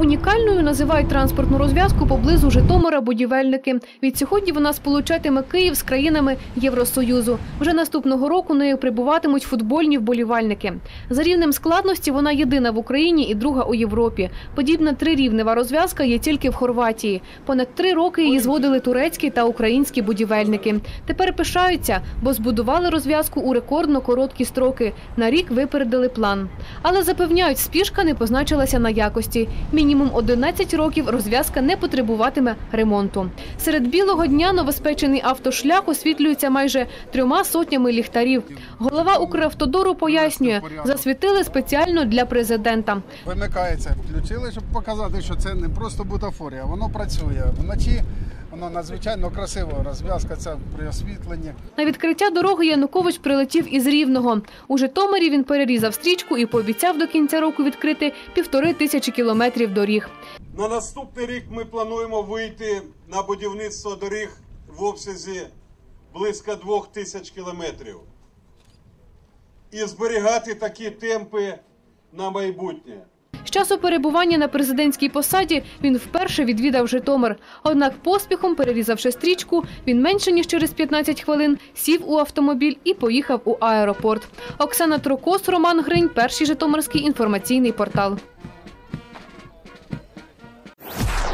Унікальною називають транспортну розв'язку поблизу Житомира будівельники. Відсьогодні вона сполучатиме Київ з країнами Євросоюзу. Вже наступного року нею прибуватимуть футбольні вболівальники. За рівнем складності вона єдина в Україні і друга у Європі. Подібна трирівнева розв'язка є тільки в Хорватії. Понад три роки її зводили турецькі та українські будівельники. Тепер пишаються, бо збудували розв'язку у рекордно короткі строки. На рік випередили план. Але запевняють, спішка не позначилася на якості. Мінімум 11 років розв'язка не потребуватиме ремонту. Серед білого дня новоспечений автошлях освітлюється майже трьома сотнями ліхтарів. Голова Укравтодору пояснює, засвітили спеціально для президента. Вимикається, включили, щоб показати, що це не просто бутафорія, воно працює. Вночі воно надзвичайно красиво, розв'язка ця при освітленні. На відкриття дороги Янукович прилетів із Рівного. У Житомирі він перерізав стрічку і пообіцяв до кінця року відкрити півтори тисячі кілометрів доріг. На наступний рік ми плануємо вийти на будівництво доріг в обсязі близько двох тисяч кілометрів і зберігати такі темпи на майбутнє. З часу перебування на президентській посаді він вперше відвідав Житомир. Однак поспіхом, перерізавши стрічку, він менше ніж через 15 хвилин сів у автомобіль і поїхав у аеропорт. Оксана Трокос, Роман Гринь, перший Житомирський інформаційний портал.